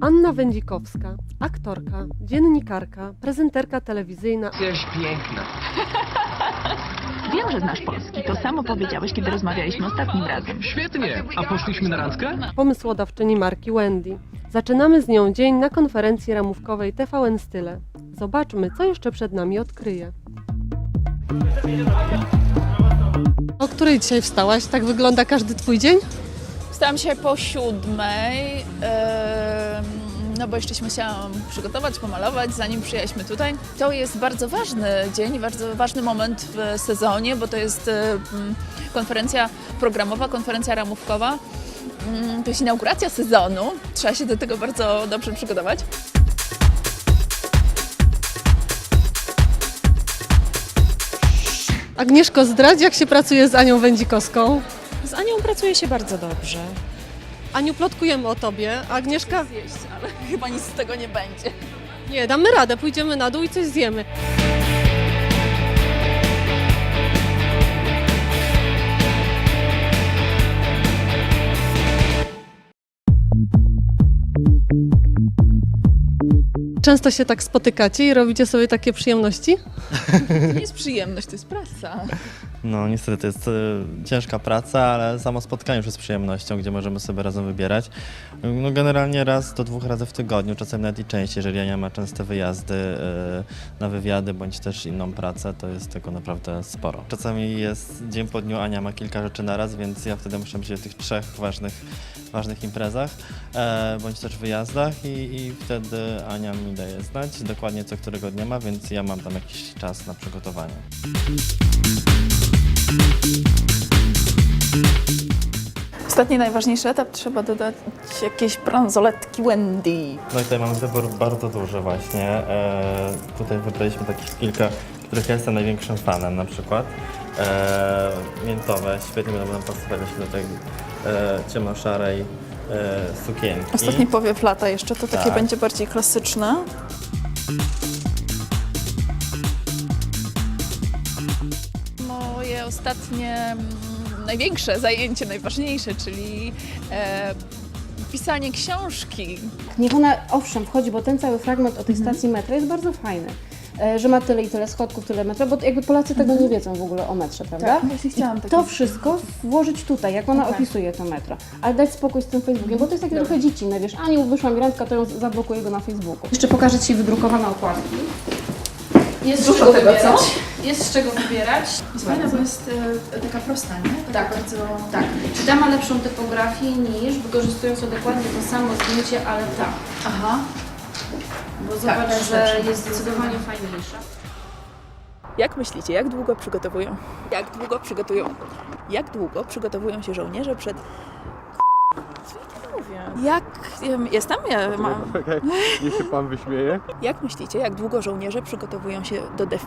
Anna Wędzikowska, aktorka, dziennikarka, prezenterka telewizyjna. Jesteś piękna. Wiem, że znasz polski. To samo powiedziałeś, kiedy rozmawialiśmy ostatnim razem. Świetnie. A poszliśmy na randkę? pomysłodawczyni marki Wendy. Zaczynamy z nią dzień na konferencji ramówkowej TVN Style. Zobaczmy, co jeszcze przed nami odkryje. O której dzisiaj wstałaś? Tak wygląda każdy twój dzień? Wstałam się po siódmej, em, no bo jeszcze się musiałam przygotować, pomalować, zanim przyjechaliśmy tutaj. To jest bardzo ważny dzień, bardzo ważny moment w sezonie, bo to jest em, konferencja programowa, konferencja ramówkowa. Mm, To jest inauguracja sezonu, trzeba się do tego bardzo dobrze przygotować. Agnieszko, zdradź, jak się pracuje z Anią Wędzikowską. Z Anią pracuje się bardzo dobrze. Aniu, plotkujemy o tobie. Agnieszka? Zjeść, ale chyba nic z tego nie będzie. Nie, damy radę, pójdziemy na dół i coś zjemy. Często się tak spotykacie i robicie sobie takie przyjemności? To nie jest przyjemność, to jest praca. No niestety jest e, ciężka praca, ale samo spotkanie już jest przyjemnością, gdzie możemy sobie razem wybierać. No generalnie raz do dwóch razy w tygodniu, czasem nawet i częściej, jeżeli Ania ma częste wyjazdy e, na wywiady bądź też inną pracę, to jest tego naprawdę sporo. Czasami jest dzień po dniu, Ania ma kilka rzeczy na raz, więc ja wtedy muszę być w tych trzech ważnych, ważnych imprezach e, bądź też wyjazdach i, i wtedy Ania mi daje znać dokładnie co którego dnia ma, więc ja mam tam jakiś czas na przygotowanie. Ostatni najważniejszy etap, trzeba dodać jakieś bransoletki Wendy. No i tutaj mamy wybór bardzo duży właśnie. E, tutaj wybraliśmy takich kilka, których ja jestem największym fanem na przykład. E, miętowe, świetnie będą nam pasować właśnie do tej e, ciemnoszarej e, sukienki. Ostatni powiew lata jeszcze, to takie Tak. będzie bardziej klasyczne. Moje ostatnie, mm, największe zajęcie, najważniejsze, czyli e, pisanie książki. Niech ona, owszem, wchodzi, bo ten cały fragment o tej stacji metra jest bardzo fajny. E, Że ma tyle i tyle schodków, tyle metra, bo jakby Polacy tego nie wiedzą w ogóle o metrze, prawda? Tak, właśnie chciałam I takie- to wszystko włożyć tutaj, jak ona Okej. opisuje to metro. Ale dać spokój z tym Facebookiem, bo to jest takie trochę dziecinne, wiesz, Aniu, wyszła mi randka, to ją zablokuję go na Facebooku. Jeszcze pokażę Ci wydrukowane okładki. Jest Dużo z czego tego, wybierać. co? Jest z czego wybierać. Fajna, bo jest e, taka prosta, nie? Tak. Bardzo... Tak. Ta ma lepszą typografię niż wykorzystując dokładnie to samo zdjęcie, ale ta. Aha. Bo Tak, zobacz, że jest zdecydowanie fajniejsza. Jak myślicie, jak długo przygotowują? Jak długo przygotują? Jak długo przygotowują się żołnierze przed... Co ja mówię? Jak... em, Jestem? Ja mam... Niech się pan wyśmieje. Jak myślicie, jak długo żołnierze przygotowują się do def...